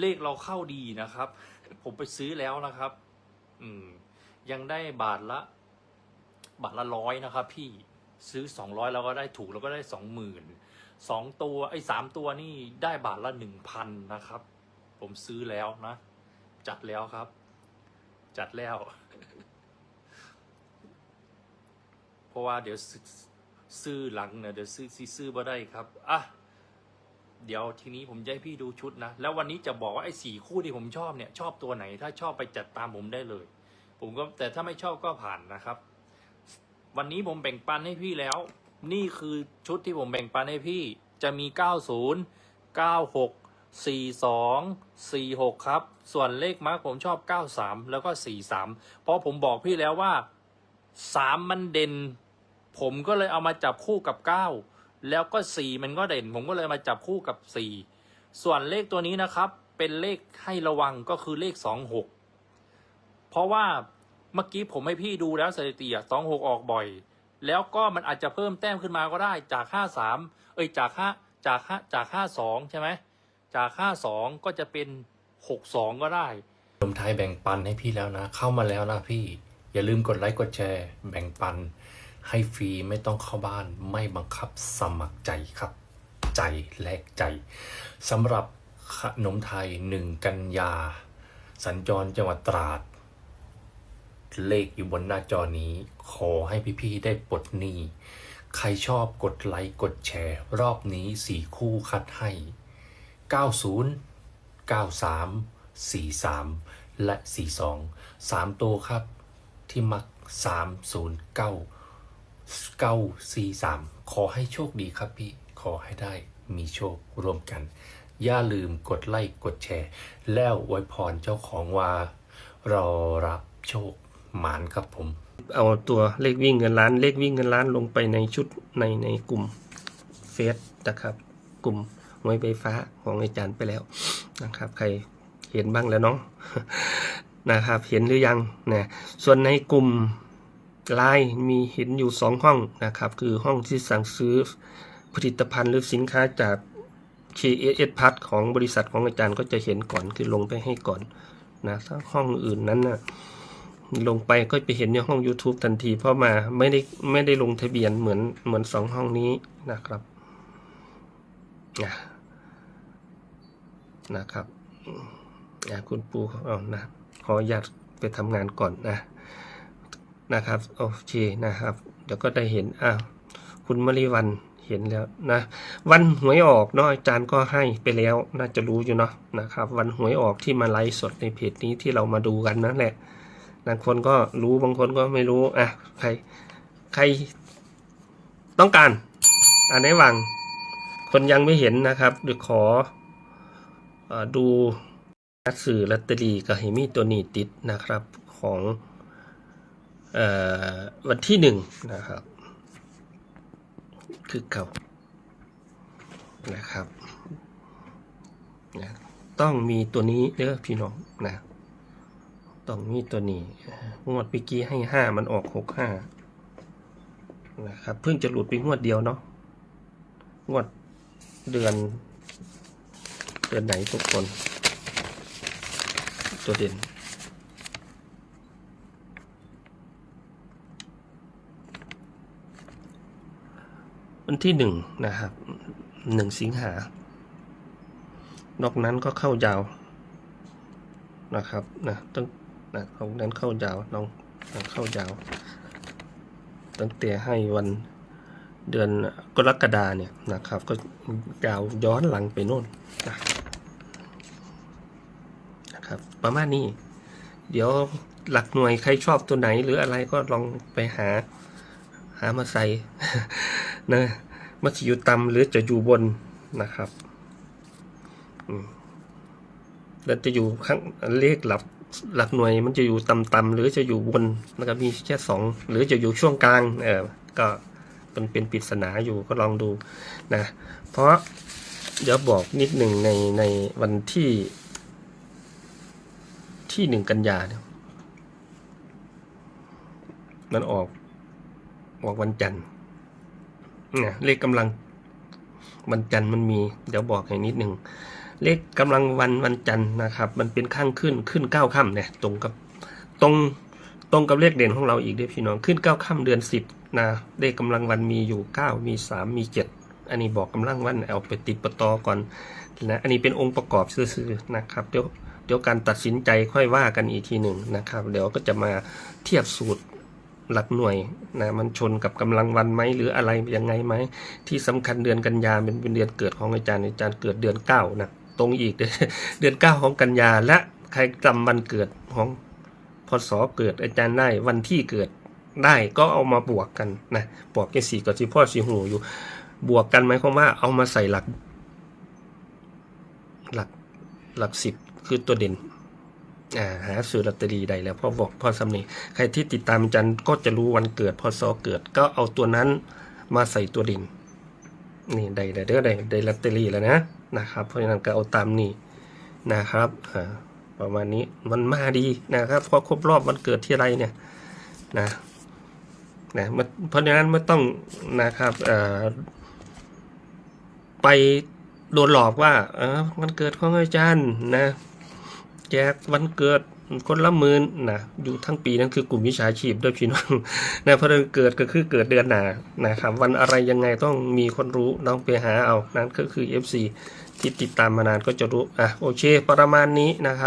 เลขเราเข้าดีนะครับ ผมไปซื้อแล้วนะครับ อืม ยังได้บาทละ บาทละร้อยนะครับ พี่ซื้อสองร้อยเราก็ได้ถูกเราก็ได้สองหมื่นสองตัวไอ้สามตัวนี่ได้บาทละหนึ่งพันนะครับ ผมซื้อแล้วนะ จัดแล้วครับ จัดแล้ว เพราะว่าเดี๋ยวซื้อหลังเนี่ยเดี๋ยวซื้อซื้อซื้อมาได้ครับอะ เดี๋ยวทีนี้ผมจะให้พี่ดูชุดนะ แล้ววันนี้จะบอกว่าไอ้สี่คู่ที่ผมชอบเนี่ยชอบตัวไหน ถ้าชอบไปจัดตามผมได้เลย ผมก็แต่ถ้าไม่ชอบก็ผ่านนะครับ วันนี้ผมแบ่งปันให้พี่แล้ว นี่คือชุดที่ผมแบ่งปันให้พี่จะมี 90 96 42 46 ครับ ส่วนเลขมาร์กผมชอบ 93 แล้วก็ 43 เพราะผมบอกพี่แล้วว่า 3 มันเด่น ผมก็เลยเอามาจับคู่กับ 9 แล้วก็ 4 มันก็เด่น ผมก็เลยมาจับคู่กับ 4 ส่วนเลขตัวนี้นะครับ เป็นเลขให้ระวังก็คือเลข 26 เพราะว่าเมื่อกี้ผมให้พี่ดูแล้วสถิติอะ26ออกบ่อย แล้วก็มันอาจจะเพิ่มแต้มขึ้นมาก็ได้จาก 53 เอ้ยจาก5จาก5จาก 52 ใช่ไหมจาก 52 ก็จะเป็น 62 ก็ได้ลมไทยแบ่งปันให้พี่แล้วนะ เข้ามาแล้วนะพี่อย่าลืมกดไลค์กดแชร์ แบ่งปัน ให้ฟรีไม่ต้องเข้าบ้านไม่บังคับสมัครใจครับ ใจแลกใจสำหรับขนมไทย1กันยา สัญจรจังหวัดตราด เลขอยู่บนหน้าจอนี้ ขอให้พี่ๆได้ปลดหนี้ใครชอบกดไลค์กดแชร์ รอบนี้สี่คู่คัดให้ 90 93 43 และ 42 3 ตัวครับที่มัก 309 943ขอให้โชคดีครับพี่ ขอให้ได้มีโชคร่วมกัน อย่าลืมกดไลค์กดแชร์ แล้วอวยพรเจ้าของว่า รอรับโชคหมานครับผม เอาตัวเลขวิ่งเงินล้านเลขวิ่งเงินล้านลงไปในชุดในในกลุ่มเฟซนะครับ กลุ่มหวยไฟฟ้าของอาจารย์ไปแล้วนะครับ ใครเห็นบ้างแล้วเนาะนะครับ เห็นหรือยังนะส่วนในกลุ่ม ไลน์มีเห็นอยู่สองห้องนะครับ คือห้องที่สั่งซื้อผลิตภัณฑ์หรือสินค้าจาก KS พัทของบริษัทของอาจารย์ก็จะเห็นก่อนคือลงไปให้ก่อนนะถ้าห้องอื่นนั้นนะลงไปก็ไปเห็นในห้อง YouTube ทันที เพราะมาไม่ได้ไม่ได้ลงทะเบียนเหมือนเหมือนสองห้องนี้นะครับนะนะครับนะคุณปูเอานะขออนุญาตไปทำงานก่อนนะ นะครับโอเคนะครับ เดี๋ยวก็ได้เห็นอ้าคุณมริวันเห็นแล้วนะวันหวยออกเนาะอาจารย์ก็ให้ไปแล้วน่าจะรู้อยู่เนาะนะครับ วันหวยออกที่มาไลฟ์สดในเพจนี้ที่เรามาดูกันนั่นแหละบางคนก็รู้บางคนก็ไม่รู้อะใครใครต้องการอ่านในวังคนยังไม่เห็นนะครับเดี๋ยวขออดูสื่อลอตเตอรี่กับเฮมี่ตัวนี้ติดนะครับของ วันที่หนึ่งนะครับ คือเก่านะครับนะต้องมีตัวนี้เด้อพี่น้องนะ ต้องมีตัวนี้งวดเมื่อกี้ให้ห้ามันออกหกห้านะครับ เพิ่งจะหลุดไปงวดเดียวเนาะงวดเดือน เดือนไหนทุกคน ตัวเด่น วันที่หนึ่งนะครับหนึ่งสิงหานอกนั้นก็เข้ายาวนะครับนะตั้งนะของนั้นเข้ายาวน้องเข้ายาว ตั้งแต่ให้วันเดือนกรกฎาเนี่ยนะครับ ก็ยาวย้อนหลังไปโน่นนะนะครับ ประมาณนี้ เดี๋ยวหลักหน่วยใครชอบตัวไหนหรืออะไรก็ลองไปหา หามาใส่นะมันจะอยู่ต่ำหรือจะอยู่บนนะครับแล้วจะอยู่ข้างเลขหลักหลักหน่วยมันจะอยู่ต่ำๆหรือจะอยู่บนนะครับมีแค่สองหรือจะอยู่ช่วงกลางเออก็มันเป็นปริศนาอยู่ก็ลองดูนะเพราะเดี๋ยวบอกนิดหนึ่งในในวันที่ ที่หนึ่งกันยาเนี่ยมันออก ออกวันจันทร์เนี่ยเลขกำลังวันจันทร์มันมี เดี๋ยวบอกให้นิดหนึ่งเลขกำลังวันวันจันทร์นะครับ มันเป็นข้างขึ้นขึ้นเก้าค่ำเนี่ยตรงกับตรงตรงกับเลขเด่นของเราอีกด้วยพี่น้องขึ้นเก้าค่ำเดือนสิบนะเลขกำลังวันมีอยู่เก้ามีสามมีเจ็ดอันนี้บอกกำลังวันเอาไปติดประตอก่อนนะอันนี้เป็นองค์ประกอบซื่อๆนะครับเดี๋ยวเดี๋ยวการตัดสินใจค่อยว่ากันอีกทีหนึ่งนะครับ เดี๋ยวก็จะมาเทียบสูตร หลักหน่วยนะมันชนกับกำลังวันไหมหรืออะไรยังไงไหม ที่สำคัญเดือนกันยาเป็นเป็นเดือนเกิดของอาจารย์อาจารย์เกิดเดือนเก้านะตรงอีกเดือนเก้าของกันยาและใครจำวันเกิดของพศเกิดอาจารย์ได้วันที่เกิดได้ก็เอามาบวกกันนะบวกกันสี่กับที่พ่อสีหูอยู่ บวกกันไหมความว่าเอามาใส่หลัก หลักหลักสิบคือตัวเด่น หาซื้อลอตเตอรี่ได้แล้วพ่อบอกพ่อสำนีใครที่ติดตามจันก็จะรู้วันเกิดพศเกิด ก็เอาตัวนั้นมาใส่ตัวด่นนี่ได้ได้เด้ได้ได้ลอตเตอรี่แล้วนะนะครับ เพราะฉะนั้นก็เอาตามนี้นะครับอ่าประมาณนี้มันมาดีนะครับพอครบรอบวันเกิดที่ไรเนี่ยนะนะเพราะฉะนั้นไม่ต้องนะครับเอ่อไปโดนหลอกว่าเออวันเกิดของอาจารย์นะ แจกวันเกิดคนละหมื่นนะอยู่ทั้งปีนั่นคือกลุ่มวิชาชีพด้วยพี่น้องนะเพราะเดือนเกิดก็คือเกิดเดือนหนานะครับวันอะไรยังไงต้องมีคนรู้ต้องไปหาเอานั่นก็คือ FC ที่ติดตามมานานก็จะรู้อะโอเค ประมาณนี้นะครับ